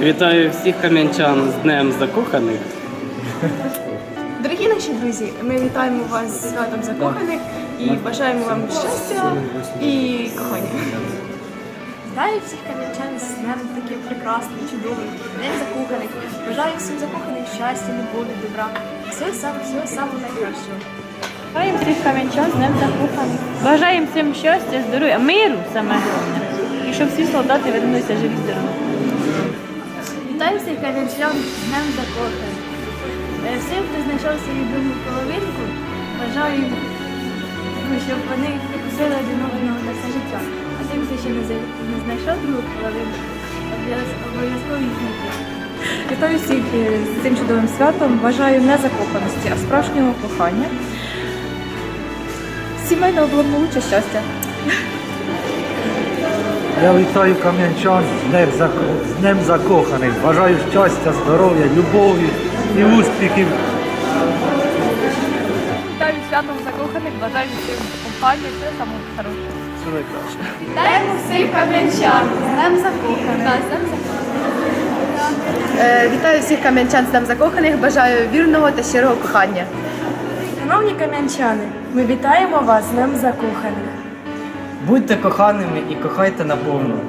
Вітаю всіх кам'янчан з Днем Закоханих. Дорогі наші друзі, ми вітаємо вас з святом закоханих і бажаємо вам щастя і кохання. Вітаю всіх кам'янчан з днем таким прекрасним, чудовим, день закоханих. Бажаю всім закоханих щастя, любові, добра. Всього самого, всього самого найкращого. Бажаємо всіх кам'янчан з Днем закоханих. Бажаємо всім щастя, здоров'я, миру саме головне. І щоб всі солдати вернулися живі здорові. Вітаю всіх кам'янчан з днем закоханих. Е, Всім, хто знайшов свою любиму половинку, бажаю ну, щоб вони прикусили один одного на все життя. А тим, хто ще не знайшов другу половинку, обов'яз- обов'язково їх знайти. Вітаю всіх е, з цим чудовим святом. Бажаю не закоханості, а справжнього кохання. Сімейного благополуччя, щастя. Я вітаю кам'янчан з Днем, з Днем закоханих. Бажаю щастя, здоров'я, любові і успіхів. Вітаю святом закоханих, бажаю всім кохання, все саме хороше. Вітаємо всіх кам'янчан з днем закоханих. Е, Вітаю всіх кам'янчан з Днем закоханих, бажаю вірного та щирого кохання. Шановні кам'янчани, ми вітаємо вас з Днем закоханих. Будьте коханими і кохайте наповну.